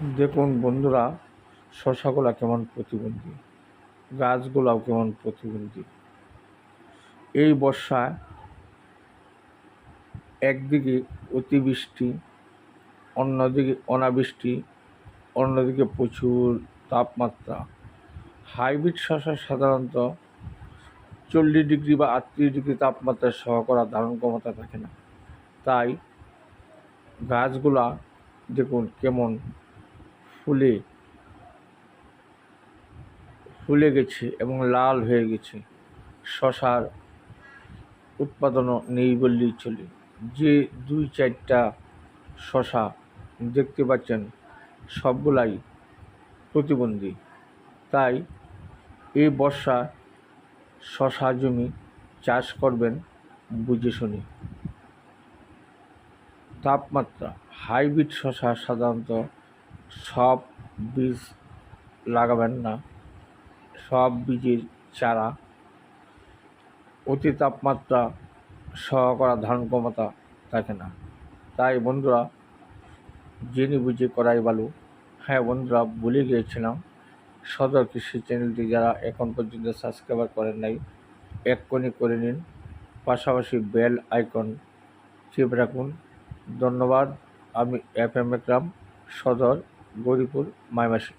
দেখুন বন্ধুরা, শশাগুলা কেমন প্রতিবন্ধী, গাছগুলাও কেমন প্রতিবন্ধী। এই বর্ষায় একদিকে অতিবৃষ্টি, অন্যদিকে অনাবৃষ্টি, অন্যদিকে প্রচুর তাপমাত্রা। হাইব্রিড শশা সাধারণত চল্লিশ ডিগ্রি বা আটত্রিশ ডিগ্রি তাপমাত্রায় সহ করা ধারণ ক্ষমতা থাকে না। তাই গাছগুলা দেখুন কেমন ফুলে ফুলে গেছে এবং লাল হয়ে গেছে। শশার উৎপাদনও নেই বললেই চলে। যে দুই চারটা শশা দেখতে পাচ্ছেন, সবগুলাই প্রতিবন্ধী। তাই এই বর্ষা শশা জমি চাষ করবেন বুঝে শুনে। তাপমাত্রা, হাইব্রিড শশা সাধারণত সব বীজ লাগাবেন না। সব বীজের চারা, অতি তাপমাত্রা সহ করা ধারণ ক্ষমতা থাকে না। তাই বন্ধুরা, জেনে বুঝে করাই ভালো। হ্যাঁ বন্ধুরা, ভুলে গিয়েছিলাম। সদর কৃষি চ্যানেলটি যারা এখন পর্যন্ত সাবস্ক্রাইবার করেন নাই, এক্ষুনি করে নিন। পাশাপাশি বেল আইকন চেপে রাখুন। ধন্যবাদ। আমি এফ এম একরাম, সদর। গৌরীপুর মাইমাসি